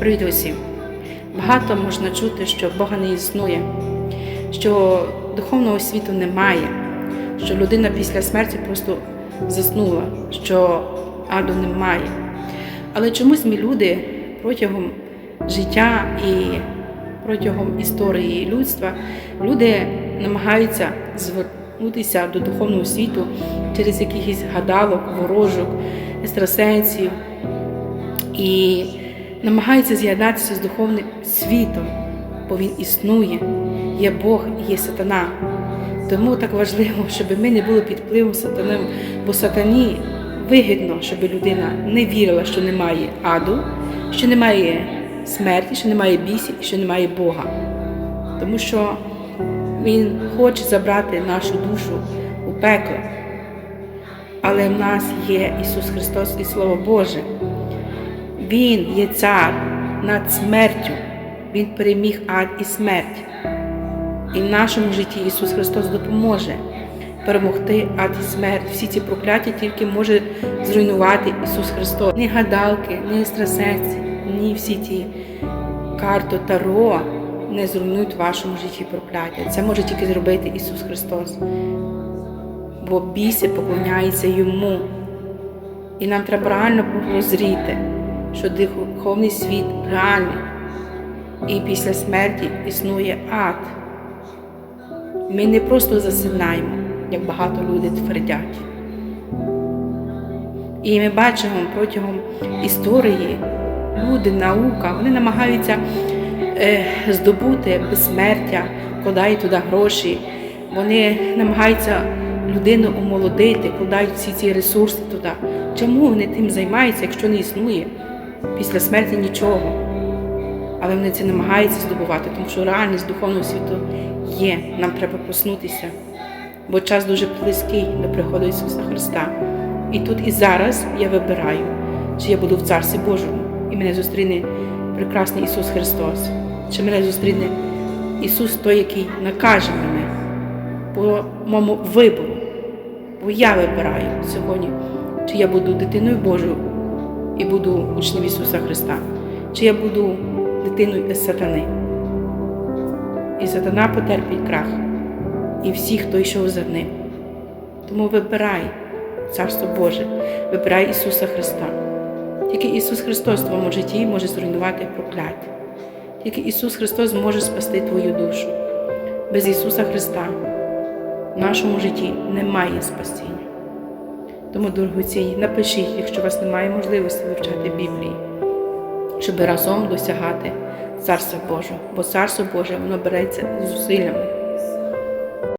Привіт усім! Багато можна чути, що Бога не існує, що духовного світу немає, що людина після смерті просто заснула, що аду немає. Але чомусь ми люди протягом життя і протягом історії людства люди намагаються звернутися до духовного світу через якихось гадалок, ворожок, екстрасенсів і намагаються з'єднатися з духовним світом, бо він існує, є Бог і є сатана. Тому так важливо, щоб ми не були під впливом сатани, бо сатані вигідно, щоб людина не вірила, що немає аду, що немає смерті, що немає бісів і що немає Бога. Тому що Він хоче забрати нашу душу у пекло. Але в нас є Ісус Христос і Слово Боже. Він є цар над смертю. Він переміг ад і смерть. І в нашому житті Ісус Христос допоможе перемогти ад і смерть. Всі ці прокляття тільки може зруйнувати Ісус Христос. Ні гадалки, ні екстрасенси, ні всі ті карти Таро не зруйнують в вашому житті прокляття. Це може тільки зробити Ісус Христос. Бо біси поклоняються Йому. І нам треба реально прозріти, що духовний світ реальний. І після смерті існує ад. Ми не просто засинаємо, як багато людей твердять. І ми бачимо протягом історії люди, наука, вони намагаються е, здобути безсмертя, кладають туди гроші, вони намагаються людину омолодити, кладають всі ці ресурси туди. Чому вони тим займаються, якщо не існує після смерті нічого? Але вони це намагаються здобувати, тому що реальність духовного світу є. Нам треба проснутися, бо час дуже близький до приходу Ісуса Христа. І тут і зараз я вибираю, чи я буду в Царстві Божому, і мене зустріне прекрасний Ісус Христос, чи мене зустріне Ісус той, який накаже мене по моєму вибору. Бо я вибираю сьогодні, чи я буду дитиною Божою і буду учнем Ісуса Христа, чи я буду дитиною сатани. І сатана потерпить крах, і всі, хто йшов за ним. Тому вибирай Царство Боже, вибирай Ісуса Христа. Тільки Ісус Христос в твоєму житті може зруйнувати прокляття. Тільки Ісус Христос може спасти твою душу. Без Ісуса Христа в нашому житті немає спасіння. Тому, дорогоцінні, напишіть, якщо у вас немає можливості вивчати Біблії, щоб разом досягати Царства Божого, бо Царство Боже воно береться зусиллями.